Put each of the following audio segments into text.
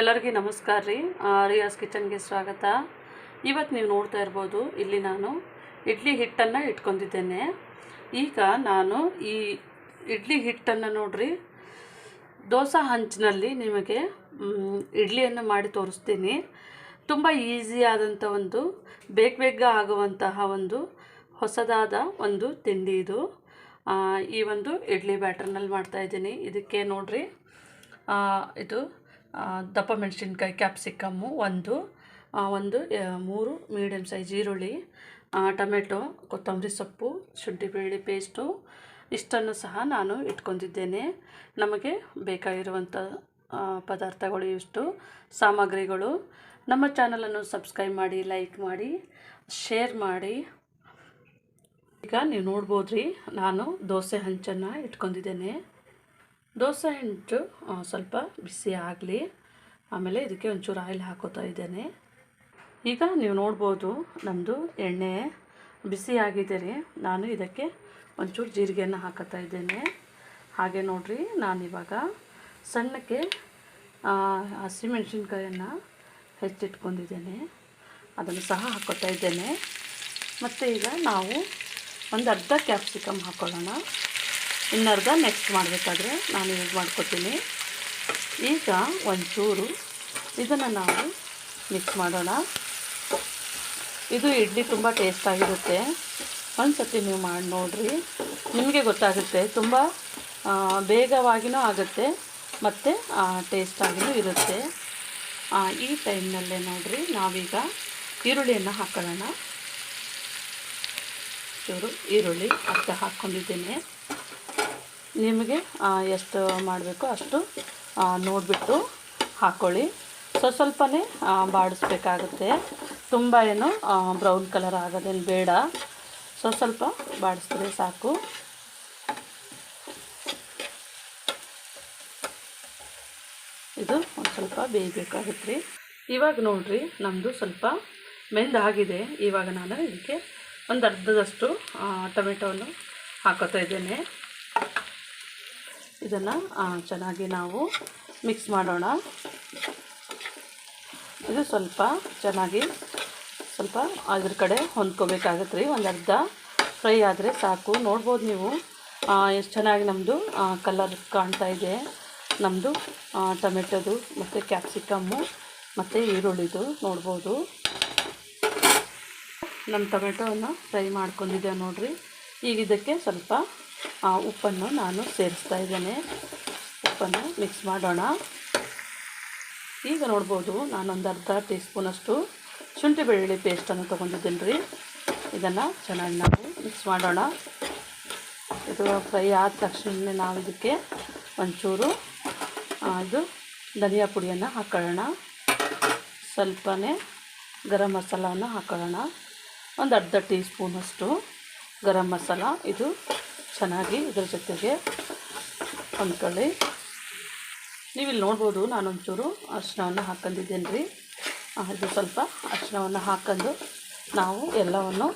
ಎಲ್ಲರಿಗೂ ನಮಸ್ಕಾರ ರೀ. ರಿಯಾಸ್ ಕಿಚನ್ಗೆ ಸ್ವಾಗತ. ಇವತ್ತು ನೀವು ನೋಡ್ತಾ ಇರ್ಬೋದು, ಇಲ್ಲಿ ನಾನು ಇಡ್ಲಿ ಹಿಟ್ಟನ್ನು ಇಟ್ಕೊಂಡಿದ್ದೇನೆ. ಈಗ ನಾನು ಈ ಇಡ್ಲಿ ಹಿಟ್ಟನ್ನು ನೋಡ್ರಿ, ದೋಸೆ ಹಂಚಿನಲ್ಲಿ ನಿಮಗೆ ಇಡ್ಲಿಯನ್ನು ಮಾಡಿ ತೋರಿಸ್ತೀನಿ. ತುಂಬ ಈಸಿ ಆದಂಥ ಒಂದು, ಬೇಗ ಬೇಗ ಆಗುವಂತಹ ಒಂದು ಹೊಸದಾದ ಒಂದು ತಿಂಡಿ ಇದು. ಈ ಒಂದು ಇಡ್ಲಿ ಬ್ಯಾಟರ್ನಲ್ಲಿ ಮಾಡ್ತಾಯಿದ್ದೀನಿ ಇದಕ್ಕೆ ನೋಡ್ರಿ ಇದು ದಪ್ಪ ಮೆಣಸಿನ್ಕಾಯಿ ಕ್ಯಾಪ್ಸಿಕಮ್ಮು ಒಂದು ಒಂದು ಮೂರು ಮೀಡಿಯಮ್ ಸೈಜ್ ಈರುಳ್ಳಿ ಟೊಮೆಟೊ, ಕೊತ್ತಂಬರಿ ಸೊಪ್ಪು, ಶುಂಠಿ ಬೆಳ್ಳುಳ್ಳಿ ಪೇಸ್ಟು ಇಷ್ಟನ್ನು ಸಹ ನಾನು ಇಟ್ಕೊಂಡಿದ್ದೇನೆ. ನಮಗೆ ಬೇಕಾಗಿರುವಂಥ ಪದಾರ್ಥಗಳು ಇಷ್ಟು. ಸಾಮಗ್ರಿಗಳು. ನಮ್ಮ ಚಾನಲನ್ನು ಸಬ್ಸ್ಕ್ರೈಬ್ ಮಾಡಿ ಲೈಕ್ ಮಾಡಿ ಶೇರ್ ಮಾಡಿ. ಈಗ ನೀವು ನೋಡ್ಬೋದು ರೀ ನಾನು ದೋಸೆ ಹಂಚನ್ನು ಇಟ್ಕೊಂಡಿದ್ದೇನೆ. ದೋಸೆ ಹಿಂಟು ಸ್ವಲ್ಪ ಬಿಸಿ ಆಗಲಿ. ಆಮೇಲೆ ಇದಕ್ಕೆ ಒಂಚೂರು ಆಯಿಲ್ ಹಾಕೋತಾ ಇದ್ದೇನೆ. ಈಗ ನೀವು ನೋಡ್ಬೋದು ನಮ್ಮದು ಎಣ್ಣೆ ಬಿಸಿ ಆಗಿದೆ ರೀ. ನಾನು ಇದಕ್ಕೆ ಒಂಚೂರು ಜೀರಿಗೆಯನ್ನು ಹಾಕೋತಾ ಇದ್ದೇನೆ. ಹಾಗೆ ನೋಡಿರಿ ನಾನಿವಾಗ ಸಣ್ಣಕ್ಕೆ ಹಸಿಮೆಣಸಿನ್ಕಾಯನ್ನು ಹೆಚ್ಚಿಟ್ಕೊಂಡಿದ್ದೇನೆ. ಅದನ್ನು ಸಹ ಹಾಕೋತಾ ಇದ್ದೇನೆ. ಮತ್ತು ಈಗ ನಾವು ಒಂದು ಅರ್ಧ ಕ್ಯಾಪ್ಸಿಕಮ್ ಹಾಕ್ಕೊಳ್ಳೋಣ ಇನ್ನರ್ಧ ನೆಕ್ಸ್ಟ್ ಮಾಡಬೇಕಾದ್ರೆ ನಾನು ಯೂಸ್ ಮಾಡ್ಕೊತೀನಿ. ಈಗ ಒಂಚೂರು ಇದನ್ನು ನಾವು ಮಿಕ್ಸ್ ಮಾಡೋಣ. ಇದು ಇಡ್ಲಿ ತುಂಬ ಟೇಸ್ಟಾಗಿರುತ್ತೆ ಒಂದು ಸತಿ ನೀವು ಮಾಡಿ ನೋಡಿರಿ. ನಿಮಗೆ ಗೊತ್ತಾಗುತ್ತೆ, ತುಂಬ ಬೇಗವಾಗಿಯೂ ಆಗುತ್ತೆ ಮತ್ತು ಟೇಸ್ಟಾಗಿಯೂ ಇರುತ್ತೆ. ಈ ಟೈಮ್ನಲ್ಲೇ ನೋಡಿರಿ, ನಾವೀಗ ಈರುಳ್ಳಿಯನ್ನು ಹಾಕೊಳ್ಳೋಣ. ಚೂರು ಈರುಳ್ಳಿ ಅರ್ಧ ಹಾಕ್ಕೊಂಡಿದ್ದೇನೆ ನಿಮಗೆ ಎಷ್ಟು ಮಾಡಬೇಕು ಅಷ್ಟು ನೋಡಿಬಿಟ್ಟು ಹಾಕ್ಕೊಳ್ಳಿ ಸೊ, ಸ್ವಲ್ಪನೇ ಬಾಡಿಸ್ಬೇಕಾಗುತ್ತೆ. ತುಂಬ ಏನು ಬ್ರೌನ್ ಕಲರ್ ಆಗೋದೇನು ಬೇಡ. ಸೊ, ಸ್ವಲ್ಪ ಬಾಡಿಸಿದ್ರೆ ಸಾಕು. ಇದು ಒಂದು ಸ್ವಲ್ಪ ಬೇಯಬೇಕಾಗುತ್ತೆ ರೀ ಇವಾಗ ನೋಡಿರಿ ನಮ್ಮದು ಸ್ವಲ್ಪ ಮೆಂದಾಗಿದೆ ಇವಾಗ ನಾನು ಇದಕ್ಕೆ ಒಂದು ಅರ್ಧದಷ್ಟು ಟೊಮೆಟೊವನ್ನು ಹಾಕೋತಾ ಇದ್ದೇನೆ. ಇದನ್ನು ಚೆನ್ನಾಗಿ ನಾವು ಮಿಕ್ಸ್ ಮಾಡೋಣ. ಇದು ಸ್ವಲ್ಪ ಚೆನ್ನಾಗಿ ಸ್ವಲ್ಪ ಅದ್ರ ಕಡೆ ಹೊಂದ್ಕೋಬೇಕಾಗತ್ತೆ ರೀ. ಒಂದು ಅರ್ಧ ಫ್ರೈ ಆದರೆ ಸಾಕು. ನೋಡ್ಬೋದು ನೀವು ಎಷ್ಟು ಚೆನ್ನಾಗಿ ನಮ್ಮದು ಕಲರ್ ಕಾಣ್ತಾ ಇದೆ. ನಮ್ಮದು ಟೊಮೆಟೊದು ಮತ್ತು ಕ್ಯಾಪ್ಸಿಕಮ್ಮು ಮತ್ತು ಈರುಳ್ಳಿದು ನೋಡ್ಬೋದು. ನಮ್ಮ ಟೊಮೆಟೊವನ್ನು ಫ್ರೈ ಮಾಡ್ಕೊಂಡಿದ್ದೆ ನೋಡಿರಿ. ಈಗ ಇದಕ್ಕೆ ಸ್ವಲ್ಪ ಉಪ್ಪನ್ನು ನಾನು ಸೇರಿಸ್ತಾ ಇದ್ದೇನೆ. ಉಪ್ಪನ್ನು ಮಿಕ್ಸ್ ಮಾಡೋಣ. ಈಗ ನೋಡ್ಬೋದು ನಾನೊಂದು ಅರ್ಧ ಟೀ ಸ್ಪೂನಷ್ಟು ಶುಂಠಿ ಬೆಳ್ಳುಳ್ಳಿ ಪೇಸ್ಟನ್ನು ತೊಗೊಂಡಿದ್ದೀನಿ ರೀ. ಇದನ್ನು ಚೆನ್ನಾಗಿ ನಾವು ಮಿಕ್ಸ್ ಮಾಡೋಣ. ಇದು ಫ್ರೈ ಆದ ತಕ್ಷಣ ನಾವು ಇದಕ್ಕೆ ಒಂಚೂರು ಆ, ಇದು ಧನಿಯಾ ಪುಡಿಯನ್ನು ಹಾಕೊಳ್ಳೋಣ. ಸ್ವಲ್ಪನೇ ಗರಂ ಮಸಾಲವನ್ನು ಹಾಕೊಳ್ಳೋಣ. ಒಂದು ಅರ್ಧ ಟೀ ಸ್ಪೂನಷ್ಟು ಗರಂ ಮಸಾಲ. ಇದು ಚೆನ್ನಾಗಿ ಇದ್ರ ಜೊತೆಗೆ ಅಂದ್ಕೊಳ್ಳಿ ನೀವು ಇಲ್ಲಿ ನೋಡ್ಬೋದು ನಾನೊಂಚೂರು ಅರಿಶಿನವನ್ನು ಹಾಕೊಂಡಿದ್ದೇನೆ ರೀ ಇದು ಸ್ವಲ್ಪ ಅರಿಶಿನವನ್ನು ಹಾಕೊಂಡು ನಾವು ಎಲ್ಲವನ್ನು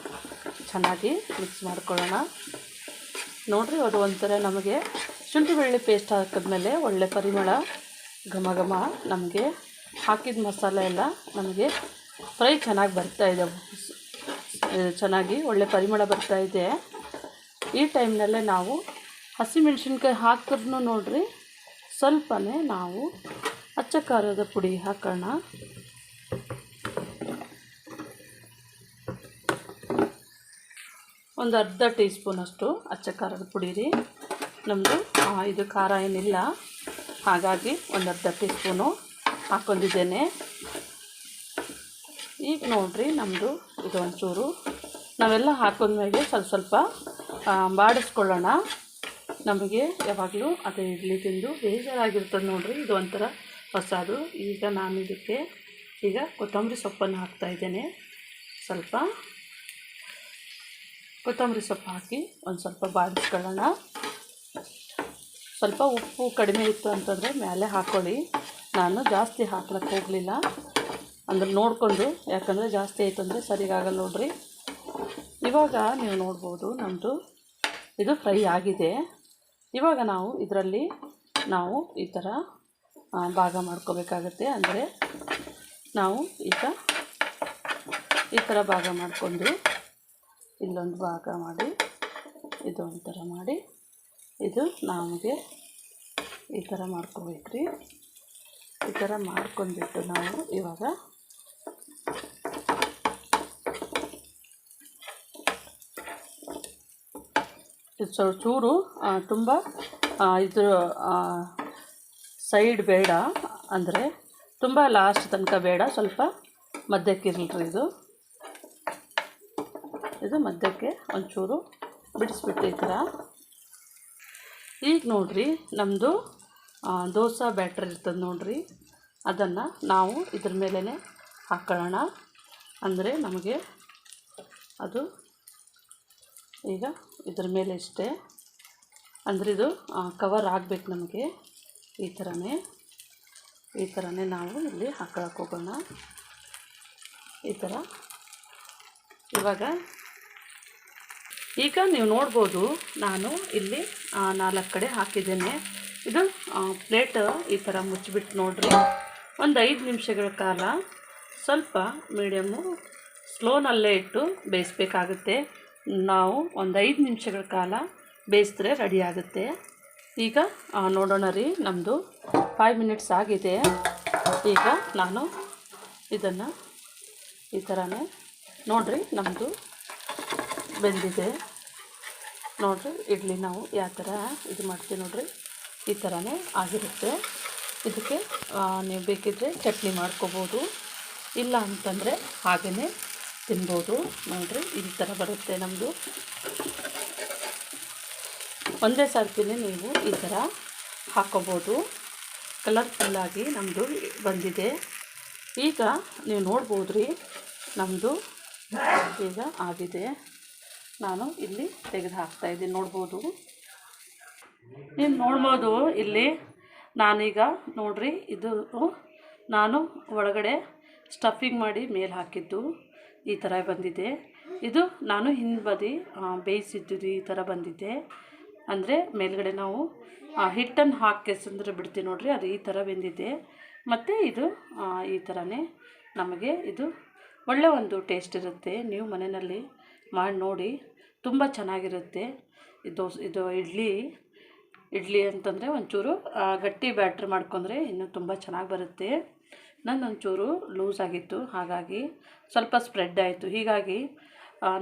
ಚೆನ್ನಾಗಿ ಮಿಕ್ಸ್ ಮಾಡ್ಕೊಳ್ಳೋಣ. ನೋಡಿರಿ, ಅದು ಒಂಥರ ನಮಗೆ ಶುಂಠಿ ಬೆಳ್ಳಿ ಪೇಸ್ಟ್ ಹಾಕಿದ್ಮೇಲೆ ಒಳ್ಳೆ ಪರಿಮಳ ಘಮ ಘಮ ನಮಗೆ ಹಾಕಿದ ಮಸಾಲೆ ಎಲ್ಲ ನಮಗೆ ಫ್ರೈ ಚೆನ್ನಾಗಿ ಬರ್ತಾಯಿದೆ ಚೆನ್ನಾಗಿ ಒಳ್ಳೆ ಪರಿಮಳ ಬರ್ತಾಯಿದೆ ಈ ಟೈಮ್ನಲ್ಲೇ ನಾವು ಹಸಿಮೆಣ್ಸಿನ್ಕಾಯಿ ಹಾಕಿದ್ರು ನೋಡ್ರಿ, ಸ್ವಲ್ಪನೇ ನಾವು ಅಚ್ಚ ಖಾರದ ಪುಡಿ ಹಾಕೋಣ. ಒಂದು ಅರ್ಧ ಟೀ ಸ್ಪೂನಷ್ಟು ಅಚ್ಚ ಖಾರದ ಪುಡಿ ರೀ. ನಮ್ಮದು ಇದು ಖಾರ ಏನಿಲ್ಲ. ಹಾಗಾಗಿ ಒಂದು ಅರ್ಧ ಟೀ ಸ್ಪೂನು ಹಾಕ್ಕೊಂಡಿದ್ದೇನೆ ಈಗ ನೋಡಿರಿ ನಮ್ಮದು ಇದು ಒಂಚೂರು ನಾವೆಲ್ಲ ಹಾಕೊಂಡ್ಮೇಲೆ ಸ್ವಲ್ಪ ಸ್ವಲ್ಪ ಬಾಡಿಸ್ಕೊಳ್ಳೋಣ. ನಮಗೆ ಯಾವಾಗಲೂ ಅದು ಇಡ್ಲಿ ತಿಂದು ಬೇಜಾರಾಗಿರ್ತದೆ ನೋಡಿರಿ, ಇದು ಒಂಥರ ಹೊಸದು. ಈಗ ನಾನು ಇದಕ್ಕೆ ಈಗ ಕೊತ್ತಂಬರಿ ಸೊಪ್ಪನ್ನು ಹಾಕ್ತಾ ಇದ್ದೇನೆ. ಸ್ವಲ್ಪ ಕೊತ್ತಂಬರಿ ಸೊಪ್ಪು ಹಾಕಿ ಒಂದು ಸ್ವಲ್ಪ ಬಾಡಿಸ್ಕೊಳ್ಳೋಣ. ಸ್ವಲ್ಪ ಉಪ್ಪು ಕಡಿಮೆ ಇತ್ತು ಅಂತಂದರೆ ಮೇಲೆ ಹಾಕ್ಕೊಳ್ಳಿ ನಾನು ಜಾಸ್ತಿ ಹಾಕ್ಲಕ್ಕೆ ಹೋಗಲಿಲ್ಲ. ಅಂದ್ರೆ ನೋಡಿಕೊಂಡು, ಯಾಕಂದರೆ ಜಾಸ್ತಿ ಆಯ್ತು ಅಂದರೆ ಸರಿಗಾಗಲ್ಲ ನೋಡ್ರಿ. ಇವಾಗ ನೀವು ನೋಡ್ಬೋದು ನಮ್ಮದು ಇದು ಫ್ರೈ ಆಗಿದೆ. ಇವಾಗ ನಾವು ಇದರಲ್ಲಿ ನಾವು ಈ ಥರ ಭಾಗ ಮಾಡ್ಕೋಬೇಕಾಗತ್ತೆ. ಅಂದರೆ ನಾವು ಈಗ ಈ ಥರ ಭಾಗ ಮಾಡಿಕೊಂಡು ಇಲ್ಲೊಂದು ಭಾಗ ಮಾಡಿ, ಇದು ಒಂಥರ ಮಾಡಿ, ಇದು ನಮಗೆ ಈ ಥರ ಮಾಡ್ಕೋಬೇಕ್ರಿ. ಈ ಥರ ಮಾಡ್ಕೊಂಡ್ಬಿಟ್ಟು ನಾವು ಇವಾಗ ಇದು ಚೂರು ತುಂಬ ಇದು ಸೈಡ್ ಬೇಡ ಅಂದರೆ ತುಂಬ ಲಾಸ್ಟ್ ತನಕ ಬೇಡ, ಸ್ವಲ್ಪ ಮಧ್ಯಕ್ಕಿರಲಿ ಇದು. ಇದು ಮಧ್ಯಕ್ಕೆ ಒಂಚೂರು ಬಿಡಿಸ್ಬಿಟ್ಟು ಈ ಥರ ಈಗ ನೋಡ್ರಿ ನಮ್ಮದು ದೋಸೆ ಬ್ಯಾಟ್ರ್ ಇರ್ತದೆ ನೋಡ್ರಿ. ಅದನ್ನು ನಾವು ಇದ್ರ ಮೇಲೇ ಹಾಕೊಳ್ಳೋಣ. ಅಂದರೆ ನಮಗೆ ಅದು ಈಗ ಇದ್ರ ಮೇಲೆ ಇಷ್ಟೇ. ಅಂದರೆ ಇದು ಕವರ್ ಆಗಬೇಕು ನಮಗೆ. ಈ ಥರನೇ ಈ ಥರನೇ ನಾವು ಇಲ್ಲಿ ಹಾಕೊಳಕ್ಕೆ ಹೋಗೋಣ. ಈ ಥರ ಇವಾಗ ಈಗ ನೀವು ನೋಡ್ಬೋದು, ನಾನು ಇಲ್ಲಿ ನಾಲ್ಕು ಕಡೆ ಹಾಕಿದ್ದೇನೆ. ಇದು ಪ್ಲೇಟ್ ಈ ಥರ ಮುಚ್ಚಿಬಿಟ್ಟು ನೋಡ್ರಿ. ಒಂದು ಐದು ನಿಮಿಷಗಳ ಕಾಲ ಸ್ವಲ್ಪ ಮೀಡಿಯಮ್ಮು ಸ್ಲೋನಲ್ಲೇ ಇಟ್ಟು ಬೇಯಿಸ್ಬೇಕಾಗುತ್ತೆ. ನಾವು ಒಂದು ಐದು ನಿಮಿಷಗಳ ಕಾಲ ಬೇಯಿಸಿದ್ರೆ ರೆಡಿ ಆಗುತ್ತೆ. ಈಗ ನೋಡೋಣ ರೀ ನಮ್ಮದು ಫೈವ್ ಮಿನಿಟ್ಸ್ ಆಗಿದೆ. ಈಗ ನಾನು ಇದನ್ನು ಈ ಥರನೇ ನೋಡಿರಿ ನಮ್ಮದು ಬೆಂದಿದೆ. ನೋಡಿರಿ, ಇಡ್ಲಿ ನಾವು ಯಾವ ಥರ ಇದು ಮಾಡ್ತೀವಿ ನೋಡಿರಿ, ಈ ಥರನೇ ಆಗಿರುತ್ತೆ. ಇದಕ್ಕೆ ನೀವು ಬೇಕಿದ್ದರೆ ಚಟ್ನಿ ಮಾಡ್ಕೋಬೋದು. ಇಲ್ಲ ಅಂತಂದರೆ ಹಾಗೆಯೇ ತಿನ್ಬೋದು ನೋಡಿರಿ ಈ ಥರ ಬರುತ್ತೆ ನಮ್ಮದು ಒಂದೇ ಸರ್ತಿನೇ ನೀವು ಈ ಥರ ಹಾಕೋಬೋದು. ಕಲರ್ಫುಲ್ಲಾಗಿ ನಮ್ಮದು ಬಂದಿದೆ. ಈಗ ನೀವು ನೋಡ್ಬೋದು ರೀ ನಮ್ಮದು ಈಗ ಆಗಿದೆ. ನಾನು ಇಲ್ಲಿ ತೆಗೆದು ಹಾಕ್ತಾಯಿದ್ದೀನಿ ನೋಡ್ಬೋದು. ನೀವು ನೋಡ್ಬೋದು ಇಲ್ಲಿ. ನಾನೀಗ ನೋಡ್ರಿ, ಇದು ನಾನು ಒಳಗಡೆ ಸ್ಟಫಿಂಗ್ ಮಾಡಿ ಮೇಲೆ ಹಾಕಿದ್ದು. ಈ ಥರ ಬಂದಿದೆ. ಇದು ನಾನು ಹಿಂದೆ ಬದಿ ಬೇಯಿಸಿದ್ದು ಈ ಥರ ಬಂದಿದೆ. ಅಂದರೆ ಮೇಲ್ಗಡೆ ನಾವು ಹಿಟ್ಟನ್ನು ಹಾಕಿ ಸಂದ್ರೆ ಬಿಡ್ತೀವಿ ನೋಡಿರಿ, ಅದು ಈ ಥರ ಬೆಂದಿದೆ. ಮತ್ತು ಇದು ಈ ಥರನೇ ನಮಗೆ ಇದು ಒಳ್ಳೆ ಒಂದು ಟೇಸ್ಟ್ ಇರುತ್ತೆ. ನೀವು ಮನೆಯಲ್ಲಿ ಮಾಡಿ ನೋಡಿ, ತುಂಬ ಚೆನ್ನಾಗಿರುತ್ತೆ. ಇದು ಇದು ಇಡ್ಲಿ ಇಡ್ಲಿ ಅಂತಂದರೆ ಒಂಚೂರು ಗಟ್ಟಿ ಬ್ಯಾಟ್ರ್ ಮಾಡ್ಕೊಂಡ್ರೆ ಇನ್ನೂ ತುಂಬ ಚೆನ್ನಾಗಿ ಬರುತ್ತೆ. ನನ್ನ ಒಂಚೂರು ಲೂಸ್ ಆಗಿತ್ತು. ಹಾಗಾಗಿ ಸ್ವಲ್ಪ ಸ್ಪ್ರೆಡ್ ಆಯಿತು. ಹೀಗಾಗಿ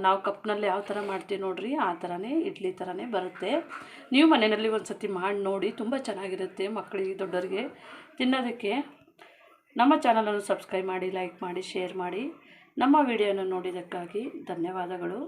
ನಾವು ಕಪ್ನಲ್ಲಿ ಯಾವ ಥರ ಮಾಡ್ತೀವಿ ನೋಡ್ರಿ, ಆ ಥರನೇ ಇಡ್ಲಿ ಥರನೇ ಬರುತ್ತೆ. ನೀವು ಮನೆಯಲ್ಲಿ ಒಂದು ಸತಿ ಮಾಡಿ ನೋಡಿ, ತುಂಬ ಚೆನ್ನಾಗಿರುತ್ತೆ ಮಕ್ಕಳಿಗೆ ದೊಡ್ಡವರಿಗೆ ತಿನ್ನೋದಕ್ಕೆ ನಮ್ಮ ಚಾನಲನ್ನು ಸಬ್ಸ್ಕ್ರೈಬ್ ಮಾಡಿ ಲೈಕ್ ಮಾಡಿ ಶೇರ್ ಮಾಡಿ. ನಮ್ಮ ವಿಡಿಯೋನ ನೋಡಿದ್ದಕ್ಕಾಗಿ ಧನ್ಯವಾದಗಳು.